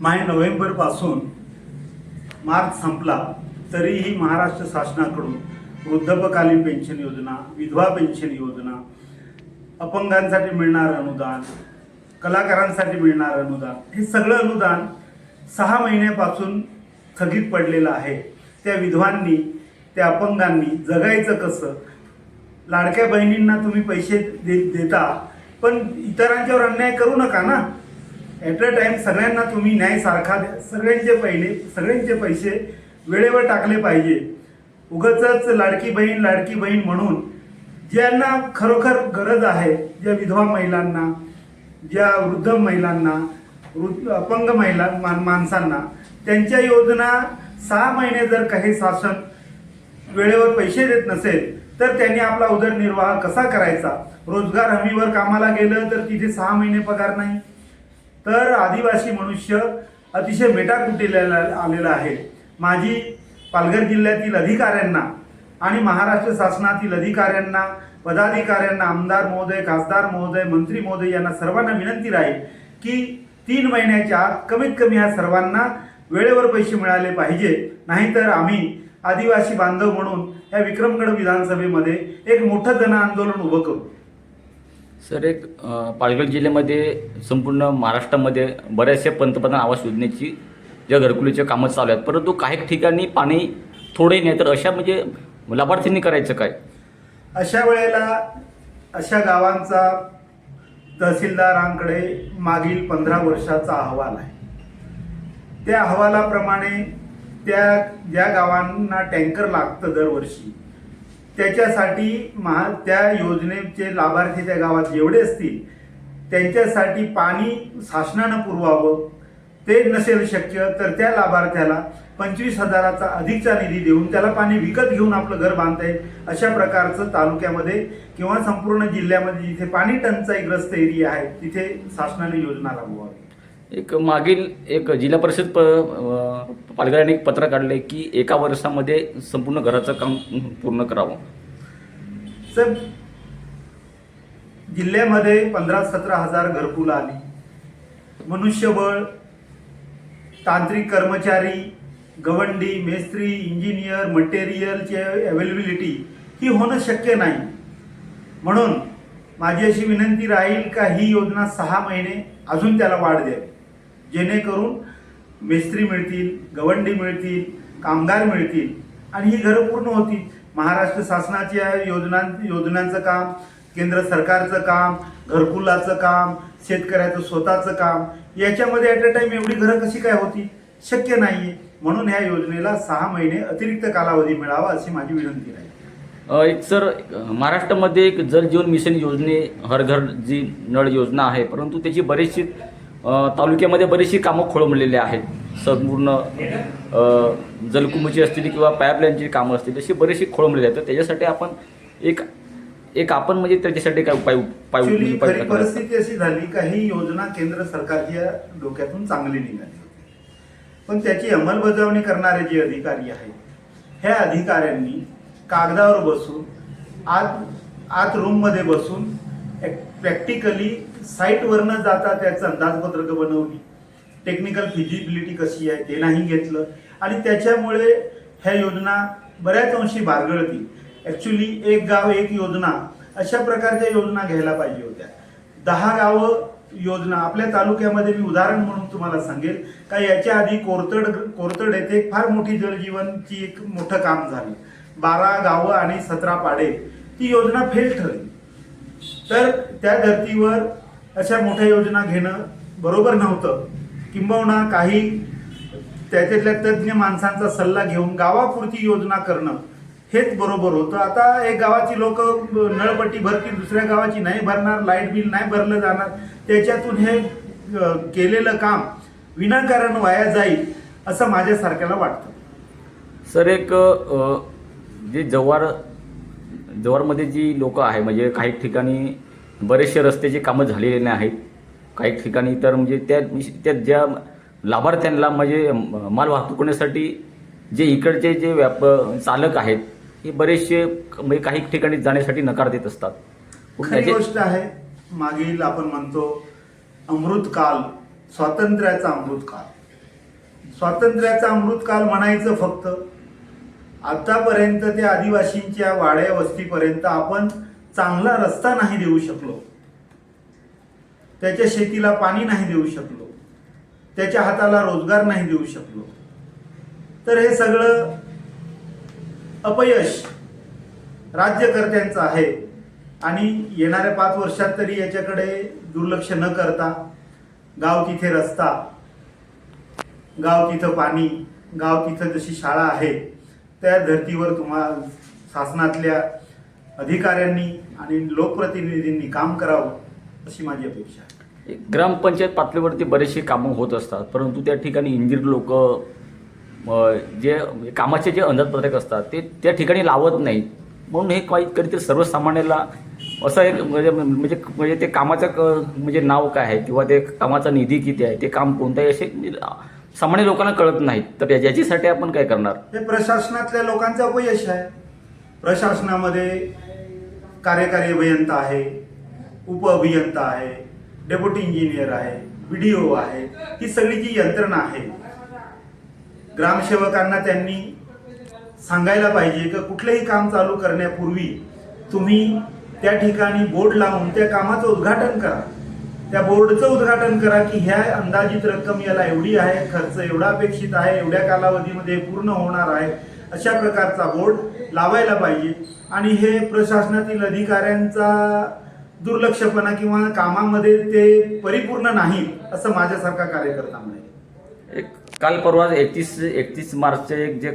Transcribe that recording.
माय नोव्हेंबरपासून मार्च संपला तरीही महाराष्ट्र शासनाकडून वृद्धपकालीन पेन्शन योजना विधवा पेन्शन योजना अपंगांसाठी मिळणारं अनुदान कलाकारांसाठी मिळणारं अनुदान हे सगळं अनुदान सहा महिन्यापासून स्थगित पडलेलं आहे. त्या विधवांनी त्या अपंगांनी जगायचं कसं? लाडक्या बहिणींना तुम्ही पैसे दे देता पण इतरांच्यावर अन्याय करू नका ना. ॲट अ टाइम सगळ्यांना तुम्ही न्याय सारखा द्या. सगळ्यांचे पहिले सगळ्यांचे पैसे वेळेवर टाकले पाहिजे. उगच लाडकी बहीण लाडकी बहीण म्हणून ज्यांना खरोखर गरज आहे ज्या विधवा महिलांना ज्या वृद्ध महिलांना वृद्ध अपंग महिला मान माणसांना त्यांच्या योजना सहा महिने जर काही शासन वेळेवर पैसे देत नसेल तर त्यांनी आपला उदरनिर्वाह कसा करायचा? रोजगार हमीवर कामाला गेलं तर तिथे सहा महिने पगार नाही. तर आदिवासी मनुष्य अतिशय मेटाकुटीला आलेला आहे. माझी पालघर जिल्ह्यातील अधिकाऱ्यांना आणि महाराष्ट्र शासनातील अधिकाऱ्यांना पदाधिकाऱ्यांना आमदार महोदय खासदार महोदय मंत्री महोदय यांना सर्वांना विनंती राहील की तीन महिन्याच्या आत कमीत कमी ह्या सर्वांना वेळेवर पैसे मिळाले पाहिजे. नाहीतर आम्ही आदिवासी बांधव म्हणून या विक्रमगड विधानसभेमध्ये एक मोठं जन आंदोलन उभं करू. सर एक पालघर जिल्ह्यामध्ये संपूर्ण महाराष्ट्रामध्ये बऱ्याचशा पंतप्रधान आवास योजनेची ज्या घरकुलीचे कामं चालू आहेत परंतु काही ठिकाणी पाणी थोडे नाही तर अशा म्हणजे लाभार्थींनी करायचं काय? अशा वेळेला अशा गावांचा तहसीलदारांकडे मागील पंधरा वर्षाचा अहवाल आहे. त्या अहवालाप्रमाणे त्या ज्या गावांना टँकर लागतं दरवर्षी त्याच्यासाठी महा त्या योजनेचे लाभार्थी त्या गावात जेवढे असतील त्यांच्यासाठी पाणी शासनानं पुरवावं ते नसेल शक्य तर त्या लाभार्थ्याला पंचवीस हजाराचा अधिकचा निधी देऊन त्याला पाणी विकत घेऊन आपलं घर बांधता येईल अशा प्रकारचं तालुक्यामध्ये किंवा संपूर्ण जिल्ह्यामध्ये जिथे पाणी टंचाईग्रस्त एरिया आहे तिथे शासनाने योजना राबवावी. एक मागील एक जिल्हा परिषद प अ, पालघरने एक पत्र काढले की एका वर्षामध्ये संपूर्ण घराचं काम पूर्ण करावं. सर जिल्ह्यामध्ये पंधरा सतरा हजार घरकुलं आली. मनुष्यबळ तांत्रिक कर्मचारी गवंडी मेस्त्री इंजिनियर मटेरियलची अवेलेबिलिटी ही होणं शक्य नाही. म्हणून माझी अशी विनंती राहील का ही योजना सहा महिने अजून त्याला वाढ द्यावी? जेणेकरून मेस्त्री मिळतील गवंडी मिळतील कामगार मिळतील आणि ही घरं पूर्ण होतील. महाराष्ट्र शासनाच्या योजना योजनांचं काम केंद्र सरकारचं काम घरकुलाचं काम शेतकऱ्याचं स्वतःचं काम याच्यामध्ये ॲट अ टाईम एवढी घरं कशी काय होती? शक्य नाही म्हणून ह्या योजनेला सहा महिने अतिरिक्त कालावधी मिळावा अशी माझी विनंती राहील. एक सर महाराष्ट्रामध्ये एक जल जीवन मिशन योजने हर घर जी नळ योजना आहे परंतु त्याची बरीचशी तालुक्यामध्ये बरीचशी कामं खोळंबलेली आहेत. संपूर्ण जलकुंभची असतील किंवा पाईपलाईनची कामं असतील अशी बरीचशी खोळंबलेली आहेत. तर त्याच्यासाठी आपण एक एक आपण म्हणजे त्याच्यासाठी काय उपाय उपाय? परिस्थिती अशी झाली का ही योजना केंद्र सरकारच्या डोक्यातून चांगली निघाली पण त्याची अंमलबजावणी करणारे जे अधिकारी आहेत ह्या अधिकाऱ्यांनी कागदावर बसून आत आत रूममध्ये बसून प्रॅक्टिकली साईटवरनं जाता त्याचं अंदाजपत्रक बनवली. टेक्निकल फिजिबिलिटी कशी आहे ते नाही घेतलं. आणि त्याच्यामुळे ह्या योजना बऱ्याच अंशी बारगळतील. ॲक्च्युली एक गाव एक योजना अशा प्रकारच्या योजना घ्यायला पाहिजे होत्या. दहा गावं योजना आपल्या तालुक्यामध्ये मी उदाहरण म्हणून तुम्हाला सांगेल का याच्या आधी कोरतड कोरतड येथे एक फार मोठी जलजीवनची एक मोठं काम झालं. बारा गावं आणि सतरा पाडे. ती योजना फेल ठरली. तर त्या धर्तीवर अशा मोठ्या योजना घेणं बरोबर नव्हतं. किंबहुना काही त्याच्यातल्या तज्ज्ञ माणसांचा सल्ला घेऊन गावापुरती योजना करणं हेच बरोबर होतं. आता एक गावाची लोक नळपट्टी भरतील दुसऱ्या गावाची नाही भरणार लाइट बिल नाही भरलं जाणार. त्याच्यातून हे केलेलं काम विनाकारण वाया जाईल असं माझ्यासारख्याला वाटतं. सर एक जे जव्हार जव्हारमध्ये जी लोक आहे म्हणजे काही ठिकाणी बरेचसे रस्त्याची कामं झालेली नाही आहेत काही ठिकाणी तर म्हणजे त्या त्या ज्या लाभार्थ्यांना म्हणजे माल वाहतूक करण्यासाठी जे इकडचे जे व्याप चालक आहेत हे बरेचसे म्हणजे काही ठिकाणी जाण्यासाठी नकार देत असतात. खरी गोष्ट आहे मागील आपण म्हणतो अमृतकाल स्वातंत्र्याचा अमृतकाल. स्वातंत्र्याचा अमृतकाल म्हणायचं फक्त आतापर्यंत त्या आदिवासींच्या वाड्या वस्तीपर्यंत आपण चांगला रस्ता नाही देऊ शकलो. त्याच्या शेतीला पाणी नाही देऊ शकलो. त्याच्या हाताला रोजगार नाही देऊ शकलो. तर हे सगळं अपयश राज्यकर्त्यांचं आहे. आणि येणाऱ्या पाच वर्षात तरी याच्याकडे दुर्लक्ष न करता गाव तिथे रस्ता गाव तिथं पाणी गाव तिथं जशी शाळा आहे त्या धर्तीवर तुम्हा शासनातल्या अधिकाऱ्यांनी आणि लोकप्रतिनिधींनी काम करावं अशी माझी अपेक्षा आहे. एक ग्रामपंचायत पातळीवरती बरेचसे कामं होत असतात परंतु त्या ठिकाणी इंजिनियर लोक जे कामाचे जे अंदाजपत्रक असतात ते त्या ठिकाणी लावत नाहीत. म्हणून हे काही कधीतरी सर्वसामान्याला असं एक म्हणजे म्हणजे म्हणजे ते कामाचं क- म्हणजे नाव काय आहे किंवा ते कामाचा निधी किती आहे ते काम कोणताही असे म्हणजे सामान्य लोकांना कळत नाहीत. तर या- याच्यासाठी आपण काय करणार? हे प्रशासनातल्या लोकांचं अपयश आहे. प्रशासनामध्ये कार्यकारी अभियंता आहे उप अभियंता आहे डेप्युटी इंजिनियर आहे बी डी ओ आहे ही सगळी जी यंत्रणा आहे ग्रामसेवकांना त्यांनी सांगायला पाहिजे की कुठलंही काम चालू करण्यापूर्वी तुम्ही त्या ठिकाणी बोर्ड लावून त्या कामाचं उद्घाटन करा. त्या बोर्डचं उद्घाटन करा की ह्या अंदाजित रक्कम याला एवढी आहे खर्च एवढा अपेक्षित आहे एवढ्या कालावधीमध्ये पूर्ण होणार आहे अशा प्रकारचा बोर्ड लावायला पाहिजे. आणि हे प्रशासनातील अधिकाऱ्यांचा दुर्लक्षपणा किंवा कामामध्ये ते परिपूर्ण नाही असं माझ्यासारखा कार्यकर्ता म्हणेल. एक काल परवा एकतीस एकतीस मार्चचे एक जे